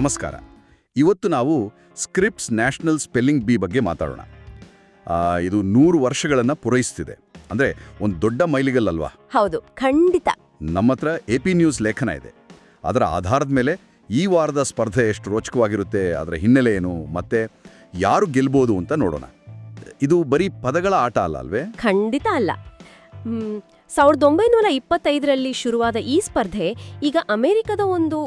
ನಮಸ್ಕಾರ. ಇವತ್ತು ನಾವು ಸ್ಕ್ರಿಪ್ಟ್ಸ್ ನ್ಯಾಷನಲ್ ಸ್ಪೆಲ್ಲಿಂಗ್ ಬಿ ಬಗ್ಗೆ ಮಾತಾಡೋಣ. ಇದು ನೂರು ವರ್ಷಗಳನ್ನು ಪೂರೈಸ್ತಿದೆ. ಅಂದರೆ ಒಂದು ದೊಡ್ಡ ಮೈಲಿಗಲ್ಲಲ್ವಾ? ಹೌದು ಖಂಡಿತ. ನಮ್ಮ ಹತ್ರ ಎ ಪಿ ನ್ಯೂಸ್ ಲೇಖನ ಇದೆ. ಅದರ ಆಧಾರದ ಮೇಲೆ ಈ ವಾರದ ಸ್ಪರ್ಧೆ ಎಷ್ಟು ರೋಚಕವಾಗಿರುತ್ತೆ ಅದರ ಹಿನ್ನೆಲೆ ಏನು ಮತ್ತೆ ಯಾರು ಗೆಲ್ಬೋದು ಅಂತ ನೋಡೋಣ. ಇದು ಬರೀ ಪದಗಳ ಆಟ ಅಲ್ಲ ಅಲ್ವೇ? ಖಂಡಿತ ಅಲ್ಲ. ಸಾವಿರದ ಒಂಬೈನೂರ ಇಪ್ಪತ್ತೈದರಲ್ಲಿ ಶುರುವಾದ ಈ ಸ್ಪರ್ಧೆ ಈಗ ಅಮೆರಿಕದ ಒಂದು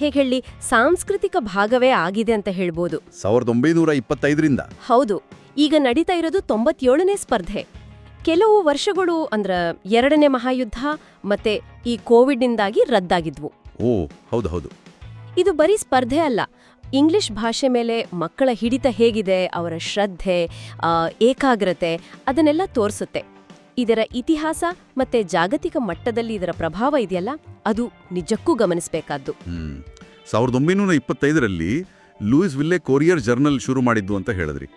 ಹೇಗೆ ಹೇಳಿ ಸಾಂಸ್ಕೃತಿಕ ಭಾಗವೇ ಆಗಿದೆ ಅಂತ ಹೇಳ್ಬೋದು. ಸಾವಿರದ ಒಂಬೈನೂರ ಇಪ್ಪತ್ತೈದರಿಂದ. ಹೌದು ಈಗ ನಡೀತಾ ಇರೋದು ತೊಂಬತ್ತೇಳನೇ ಸ್ಪರ್ಧೆ. ಕೆಲವು ವರ್ಷಗಳು ಅಂದ್ರ ಎರಡನೇ ಮಹಾಯುದ್ಧ ಮತ್ತೆ ಈ ಕೋವಿಡ್ನಿಂದಾಗಿ ರದ್ದಾಗಿದ್ವು. ಓ ಹೌದು ಹೌದು. ಇದು ಬರೀ ಸ್ಪರ್ಧೆ ಅಲ್ಲ ಇಂಗ್ಲಿಷ್ ಭಾಷೆ ಮೇಲೆ ಮಕ್ಕಳ ಹಿಡಿತ ಹೇಗಿದೆ ಅವರ ಶ್ರದ್ಧೆ ಏಕಾಗ್ರತೆ ಅದನ್ನೆಲ್ಲ ತೋರಿಸುತ್ತೆ. ಇದರ ಇತಿಹಾಸ ಮತ್ತೆ ಜಾಗತಿಕ ಮಟ್ಟದಲ್ಲಿ ಇದರ ಪ್ರಭಾವ ಇದೆಯಲ್ಲ ಅದು ನಿಜಕ್ಕೂ ಗಮನಿಸಬೇಕಾದ್ದು. ಸಾವಿರದ ಒಂಬೈನೂರ ಇಪ್ಪತ್ತೈದರಲ್ಲಿ ಲೂಯಿಸ್ ವಿಲ್ಲೆ ಕೊರಿಯರ್ ಜರ್ನಲ್ ಶುರು ಮಾಡಿದ್ದು ಅಂತ ಹೇಳಿದ್ರಿ.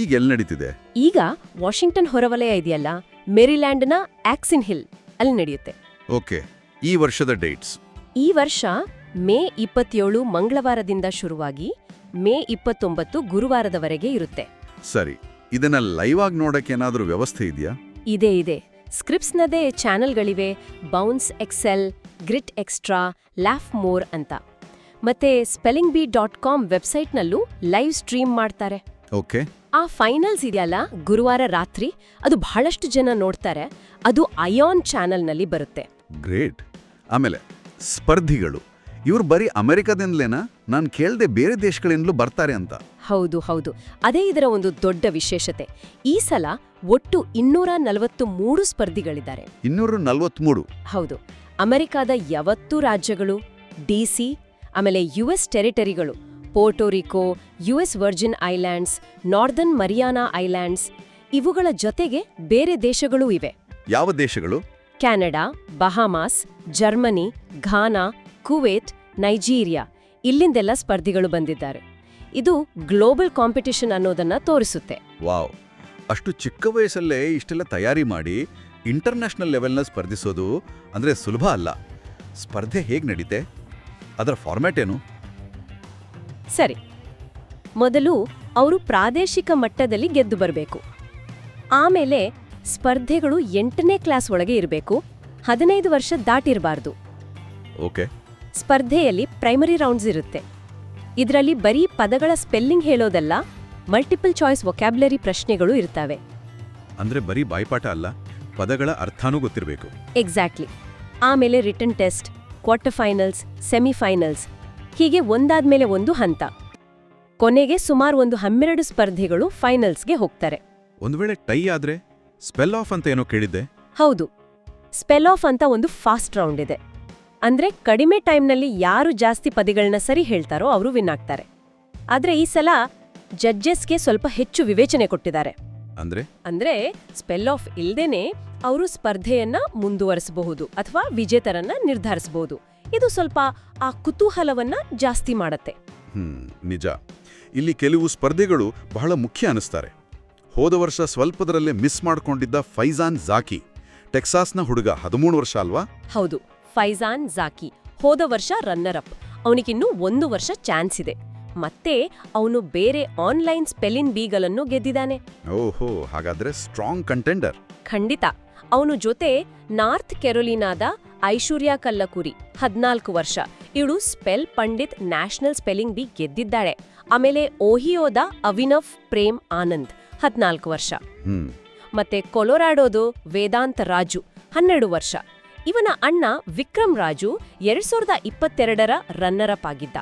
ಈಗ ಎಲ್ಲಿ ನಡೀತಿದೆ? ಈಗ ವಾಷಿಂಗ್ಟನ್ ಹೊರವಲಯ ಇದೆಯಲ್ಲ ಮೇರಿಲ್ಯಾಂಡ್ನ ಆಕ್ಸಿನ್ ಹಿಲ್ ಅಲ್ಲಿ ನಡೆಯುತ್ತೆ. ಓಕೆ ಈ ವರ್ಷದ ಡೇಟ್ಸ್. ಈ ವರ್ಷ ಮೇ ಇಪ್ಪತ್ತೇಳು ಮಂಗಳವಾರದಿಂದ ಶುರುವಾಗಿ ಮೇ ಇಪ್ಪತ್ತೊಂಬತ್ತು ಗುರುವಾರದವರೆಗೆ ಇರುತ್ತೆ. ಸರಿ ಇದನ್ನ ಲೈವ್ ಆಗಿ ನೋಡಕ್ಕೆ ಏನಾದರೂ ವ್ಯವಸ್ಥೆ ಇದೆಯಾ? ಇದೆ ಇದೆ. ಸ್ಕ್ರಿಪ್ಟ್ಸ್ನದೇ ಚಾನೆಲ್ಗಳಿವೆ bounce excel grit extra laugh more ಅಂತ. ಮತ್ತೆ ಸ್ಪೆಲ್ಲಿಂಗ್ ಬಿ ಡಾಟ್ ಕಾಮ್ ವೆಬ್ಸೈಟ್ನಲ್ಲೂ ಲೈವ್ ಸ್ಟ್ರೀಮ್ ಮಾಡ್ತಾರೆ. ಓಕೆ. ಆ ಫೈನಲ್ಸ್ ಇದೆಯಲ್ಲ ಗುರುವಾರ ರಾತ್ರಿ ಅದು ಬಹಳಷ್ಟು ಜನ ನೋಡ್ತಾರೆ ಅದು ಅಯಾನ್ ಚಾನೆಲ್ನಲ್ಲಿ ಬರುತ್ತೆ. ಗ್ರೇಟ್. ಆಮೇಲೆ ಸ್ಪರ್ಧಿಗಳು. ಇವರು ಬರೀ ಅಮೆರಿಕದಿಂದಲೇನಾ? ನಾನು ಕೇಳದೆ ಬೇರೆ ದೇಶಗಳಿಂದಲೂ ಬರ್ತಾರೆ ಅಂತ. ಹೌದು ಹೌದು. ಅದೇ ಇದರ ಒಂದು ದೊಡ್ಡ ವಿಶೇಷತೆ. ಈ ಸಲ ಒಟ್ಟು ಇನ್ನೂರ ನಲವತ್ತು ಮೂರು ಸ್ಪರ್ಧಿಗಳಿದ್ದಾರೆ. ಇನ್ನೂರ ನಲ್ವತ್ಮೂರು ಹೌದು. ಅಮೆರಿಕಾದ ಯಾವತ್ತೂ ರಾಜ್ಯಗಳು ಡಿಸಿ ಆಮೇಲೆ US ಟೆರಿಟರಿಗಳು Puerto Rico US virgin islands northern Mariana islands ಇವುಗಳ ಜೊತೆಗೆ ಬೇರೆ ದೇಶಗಳೂ ಇವೆ. ಯಾವ ದೇಶಗಳು? Canada Bahamas Germany Ghana Kuwait Nigeria. ಇಲ್ಲಿಂದೆಲ್ಲ ಸ್ಪರ್ಧಿಗಳು ಬಂದಿದ್ದಾರೆ. ಇದು ಗ್ಲೋಬಲ್ ಕಾಂಪಿಟಿಷನ್ ಅನ್ನೋದನ್ನ ತೋರಿಸುತ್ತೆ. ವಾವ್. ಅಷ್ಟು ಚಿಕ್ಕ ವಯಸ್ಸಲ್ಲೇ ಇಷ್ಟೆಲ್ಲ ತಯಾರಿ ಮಾಡಿ ಇಂಟರ್ನ್ಯಾಷನಲ್ ಲೆವೆಲ್ನ ಸ್ಪರ್ಧಿಸೋದು ಅಂದರೆ ಸುಲಭ ಅಲ್ಲ. ಸ್ಪರ್ಧೆ ಹೇಗೆ ನಡೀತೆ? ಅದರ ಫಾರ್ಮ್ಯಾಟ್ ಏನು? ಸರಿ. ಮೊದಲು ಅವರು ಪ್ರಾದೇಶಿಕ ಮಟ್ಟದಲ್ಲಿ ಗೆದ್ದು ಬರಬೇಕು. ಆಮೇಲೆ ಸ್ಪರ್ಧೆಗಳು ಎಂಟನೇ ಕ್ಲಾಸ್ ಒಳಗೆ ಇರಬೇಕು ಹದಿನೈದು ವರ್ಷ ದಾಟಿರಬಾರ್ದು. ಓಕೆ. ಸ್ಪರ್ಧೆಯಲ್ಲಿ ಪ್ರೈಮರಿ ರೌಂಡ್ಸ್ ಇರುತ್ತೆ. ಇದರಲ್ಲಿ ಬರೀ ಪದಗಳ ಸ್ಪೆಲ್ಲಿಂಗ್ ಹೇಳೋದಲ್ಲ ಮಲ್ಟಿಪಲ್ ಚಾಯ್ಸ್ ವೊಕ್ಯಾಬ್ಲರಿ ಪ್ರಶ್ನೆಗಳು ಇರ್ತವೆ. ಅಂದರೆ ಬರೀ ಬಾಯ್ಪಾಠ ಅಲ್ಲ ಪದಗಳ ಅರ್ಥನೂ ಗೊತ್ತಿರಬೇಕು. ಎಕ್ಸಾಕ್ಟ್ಲಿ ಆಮೇಲೆ written test quarter finals semifinals ಹೀಗೆ ಒಂದಾದ್ಮೇಲೆ ಒಂದು ಹಂತ. ಕೊನೆಗೆ ಸುಮಾರು ಒಂದು ಹನ್ನೆರಡು ಸ್ಪರ್ಧಿಗಳು ಫೈನಲ್ಸ್ಗೆ ಹೋಗ್ತಾರೆ. ಒಂದು ವೇಳೆ ಟೈ ಆದ್ರೆ ಸ್ಪೆಲ್ ಆಫ್ ಅಂತ ಏನೋ ಕೇಳಿದ್ದೆ. ಹೌದು. ಸ್ಪೆಲ್ ಆಫ್ ಅಂತ ಒಂದು ಫಾಸ್ಟ್ ರೌಂಡ್ ಇದೆ. ಅಂದ್ರೆ ಕಡಿಮೆ ಟೈಮ್ನಲ್ಲಿ ಯಾರು ಜಾಸ್ತಿ ಪದಿಗಳನ್ನ ಸರಿ ಹೇಳ್ತಾರೋ ಅವರು ವಿನ್ ಆಗ್ತಾರೆ. ಆದ್ರೆ ಈ ಸಲ ಜಡ್ಜಸ್ಗೆ ಸ್ವಲ್ಪ ಹೆಚ್ಚು ವಿವೇಚನೆ ಕೊಟ್ಟಿದ್ದಾರೆ. ಅಂದ್ರೆ? ಅಂದ್ರೆ ಸ್ಪೆಲ್ ಆಫ್ ಇಲ್ದೇನೆ ಅವರು ಸ್ಪರ್ಧೆಯನ್ನ ಮುಂದುವರಿಸಬಹುದು ಅಥವಾ ವಿಜೇತರನ್ನ ನಿರ್ಧರಿಸಬಹುದು. ಇದು ಸ್ವಲ್ಪ ಆ ಕುತೂಹಲವನ್ನ ಜಾಸ್ತಿ ಮಾಡತ್ತೆ. ಹ್ಮ್ ನಿಜ. ಇಲ್ಲಿ ಕೆಲವು ಸ್ಪರ್ಧೆಗಳು ಬಹಳ ಮುಖ್ಯ ಅನಿಸ್ತಾರೆ ಹೋದ ವರ್ಷ ಸ್ವಲ್ಪದರಲ್ಲೇ ಮಿಸ್ ಮಾಡ್ಕೊಂಡಿದ್ದ ಫೈಜಾನ್ ಜಾಕಿ ಟೆಕ್ಸಾಸ್ನ ಹುಡುಗ ಹದಿಮೂರು ವರ್ಷ ಅಲ್ವಾ? ಹೌದು. ಫೈಜಾನ್ ಜಾಕಿ ಹೋದ ವರ್ಷ ರನ್ನರ್ ಅಪ್ ಅವನಿಗಿನ್ನೂ ಒಂದು ವರ್ಷ ಚಾನ್ಸ್ ಇದೆ. ಮತ್ತೆ ಅವನು ಬೇರೆ ಆನ್ಲೈನ್ ಸ್ಪೆಲಿನ್ ಬೀಗಲನ್ನು ಗೆದ್ದಿದ್ದಾನೆ. ಓಹೋ ಹಾಗಾದ್ರೆ ಸ್ಟ್ರಾಂಗ್ ಕಂಟೆಂಡರ್ ಖಂಡಿತ. ಅವನು ಜೊತೆ ನಾರ್ತ್ ಕೆರೊಲಿನಾದ ಐಶ್ವರ್ಯ ಕಲ್ಲಕುರಿ ಹದ್ನಾಲ್ಕು ವರ್ಷ. ಇವಳು spell pundit national spelling bee ಗೆದ್ದಿದ್ದಾಳೆ. ಆಮೇಲೆ ಓಹಿಯೋದ ಅವಿನಫ್ ಪ್ರೇಮ್ ಆನಂದ್ ಹದ್ನಾಲ್ಕು ವರ್ಷ. ಮತ್ತೆ ಕೊಲೊರಾಡೋದು ವೇದಾಂತ ರಾಜು ಹನ್ನೆರಡು ವರ್ಷ. ಇವನ ಅಣ್ಣ ವಿಕ್ರಮ್ ರಾಜು ಎರಡ್ ಸಾವಿರದ ಇಪ್ಪತ್ತೆರಡರ ರನ್ನರ್ ಅಪ್ ಆಗಿದ್ದ.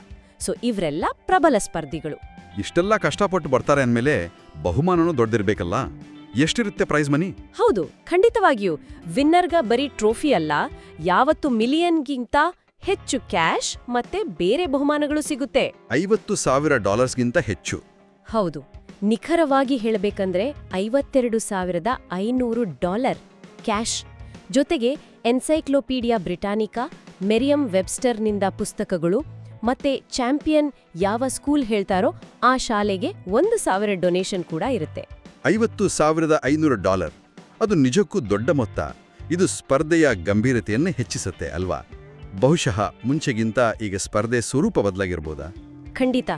ಸೊ ಇವರೆಲ್ಲ ಪ್ರಬಲ ಸ್ಪರ್ಧಿಗಳು. ಇಷ್ಟೆಲ್ಲ ಕಷ್ಟಪಟ್ಟು ಬರ್ತಾರೆ ಅಂದಮೇಲೆ ಬಹುಮಾನನೂ ದೊಡ್ಡದಿರ್ಬೇಕಲ್ಲ ಎಷ್ಟಿರುತ್ತೆ ಪ್ರೈಸ್ ಮನಿ ಹೌದು ಖಂಡಿತವಾಗಿಯೂ. ವಿನ್ನರ್ಗ ಬರೀ ಟ್ರೋಫಿ ಅಲ್ಲ ಯಾವತ್ತು ಮಿಲಿಯನ್ಗಿಂತ ಹೆಚ್ಚು ಕ್ಯಾಶ್ ಮತ್ತೆ ಬೇರೆ ಬಹುಮಾನಗಳು ಸಿಗುತ್ತೆ. ಐವತ್ತು ಸಾವಿರ ಡಾಲರ್ಸ್ಗಿಂತ ಹೆಚ್ಚು. ಹೌದು ನಿಖರವಾಗಿ ಹೇಳಬೇಕಂದ್ರೆ ಐವತ್ತೆರಡು ಸಾವಿರದ ಐನೂರು ಡಾಲರ್ ಕ್ಯಾಶ್ ಜೊತೆಗೆ ಎನ್ಸೈಕ್ಲೋಪೀಡಿಯಾ ಬ್ರಿಟಾನಿಕಾ ಮೆರಿಯಂ ವೆಬ್ಸ್ಟರ್ನಿಂದ ಪುಸ್ತಕಗಳು ಮತ್ತೆ ಚಾಂಪಿಯನ್ ಯಾವ ಸ್ಕೂಲ್ ಹೇಳ್ತಾರೋ ಆ ಶಾಲೆಗೆ ಒಂದು ಸಾವಿರ ಡೊನೇಷನ್ ಕೂಡ ಇರುತ್ತೆ. ಐವತ್ತು ಸಾವಿರದ ಐನೂರು ಡಾಲರ್. ಅದು ನಿಜಕ್ಕೂ ದೊಡ್ಡ ಮೊತ್ತ. ಇದು ಸ್ಪರ್ಧೆಯ ಗಂಭೀರತೆಯನ್ನೇ ಹೆಚ್ಚಿಸುತ್ತೆ ಅಲ್ವಾ? ಬಹುಶಃ ಮುಂಚೆಗಿಂತ ಈಗ ಸ್ಪರ್ಧೆ ಸ್ವರೂಪ ಬದಲಾಗಿರ್ಬೋದಾ? ಖಂಡಿತ.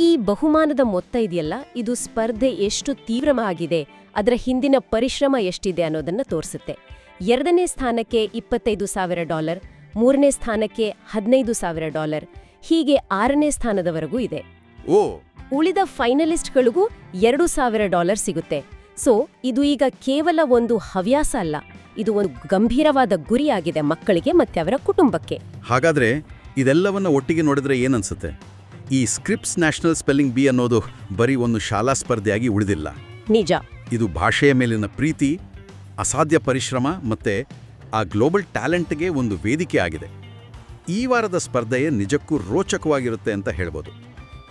ಈ ಬಹುಮಾನದ ಮೊತ್ತ ಇದೆಯಲ್ಲ ಇದು ಸ್ಪರ್ಧೆ ಎಷ್ಟು ತೀವ್ರವಾಗಿದೆ ಅದರ ಹಿಂದಿನ ಪರಿಶ್ರಮ ಎಷ್ಟಿದೆ ಅನ್ನೋದನ್ನ ತೋರಿಸುತ್ತೆ. ಎರಡನೇ ಸ್ಥಾನಕ್ಕೆ ಇಪ್ಪತ್ತೈದು ಸಾವಿರ ಡಾಲರ್ ಮೂರನೇ ಸ್ಥಾನಕ್ಕೆ ಹದಿನೈದು ಸಾವಿರ ಡಾಲರ್ ಹೀಗೆ ಆರನೇ ಸ್ಥಾನದವರೆಗೂ ಇದೆ. ಓ. ಉಳಿದ ಫೈನಲಿಸ್ಟ್ಗಳಿಗೂ ಎರಡು ಸಾವಿರ ಡಾಲರ್ ಸಿಗುತ್ತೆ. ಸೊ ಇದು ಈಗ ಕೇವಲ ಒಂದು ಹವ್ಯಾಸ ಅಲ್ಲ ಇದು ಒಂದು ಗಂಭೀರವಾದ ಗುರಿಯಾಗಿದೆ ಮಕ್ಕಳಿಗೆ ಮತ್ತೆ ಅವರ ಕುಟುಂಬಕ್ಕೆ. ಹಾಗಾದ್ರೆ ಇದೆಲ್ಲವನ್ನ ಒಟ್ಟಿಗೆ ನೋಡಿದ್ರೆ ಏನನ್ಸುತ್ತೆ? ಈ ಸ್ಕ್ರಿಪ್ಟ್ಸ್ ನ್ಯಾಷನಲ್ ಸ್ಪೆಲ್ಲಿಂಗ್ ಬಿ ಅನ್ನೋದು ಬರೀ ಒಂದು ಶಾಲಾ ಸ್ಪರ್ಧೆಯಾಗಿ ಉಳಿದಿಲ್ಲ. ನಿಜ. ಇದು ಭಾಷೆಯ ಮೇಲಿನ ಪ್ರೀತಿ ಅಸಾಧ್ಯ ಪರಿಶ್ರಮ ಮತ್ತೆ ಆ ಗ್ಲೋಬಲ್ ಟ್ಯಾಲೆಂಟ್ಗೆ ಒಂದು ವೇದಿಕೆ ಆಗಿದೆ. ಈ ವಾರದ ಸ್ಪರ್ಧೆಯೇ ನಿಜಕ್ಕೂ ರೋಚಕವಾಗಿರುತ್ತೆ ಅಂತ ಹೇಳ್ಬೋದು.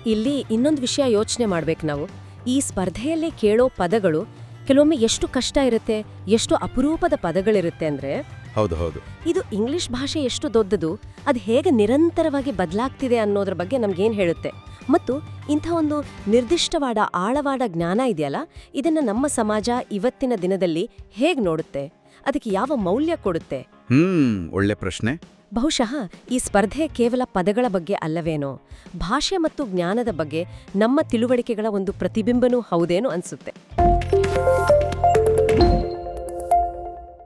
ಇಲ್ಲಿ ಇನ್ನೊಂದು ವಿಷಯ ಯೋಚನೆ ಮಾಡ್ಬೇಕು ನಾವು. ಈ ಸ್ಪರ್ಧೆಯಲ್ಲಿ ಕೇಳೋ ಪದಗಳು ಕೆಲವೊಮ್ಮೆ ಎಷ್ಟು ಕಷ್ಟ ಇರುತ್ತೆ ಎಷ್ಟು ಅಪರೂಪದ ಪದಗಳಿರುತ್ತೆ ಅಂದ್ರೆ ಹೌದು ಹೌದು. ಇದು ಇಂಗ್ಲಿಷ್ ಭಾಷೆ ಎಷ್ಟು ದೊಡ್ಡದು ಅದು ಹೇಗೆ ನಿರಂತರವಾಗಿ ಬದಲಾಗ್ತಿದೆ ಅನ್ನೋದ್ರ ಬಗ್ಗೆ ನಮ್ಗೇನು ಹೇಳುತ್ತೆ? ಮತ್ತು ಇಂಥ ಒಂದು ನಿರ್ದಿಷ್ಟವಾದ ಆಳವಾದ ಜ್ಞಾನ ಇದೆಯಲ್ಲ? ಇದನ್ನ ನಮ್ಮ ಸಮಾಜ ಇವತ್ತಿನ ದಿನದಲ್ಲಿ ಹೇಗೆ ನೋಡುತ್ತೆ? ಅದಕ್ಕೆ ಯಾವ ಮೌಲ್ಯ ಕೊಡುತ್ತೆ? ಹ್ಮ್ ಒಳ್ಳೆ ಪ್ರಶ್ನೆ. ಬಹುಶಃ ಈ ಸ್ಪರ್ಧೆ ಕೇವಲ ಪದಗಳ ಬಗ್ಗೆ ಅಲ್ಲವೇನೋ? ಭಾಷೆ ಮತ್ತು ಜ್ಞಾನದ ಬಗ್ಗೆ ನಮ್ಮ ತಿಳುವಳಿಕೆಗಳ ಒಂದು ಪ್ರತಿಬಿಂಬನೂ ಹೌದೇನೋ ಅನ್ಸುತ್ತೆ.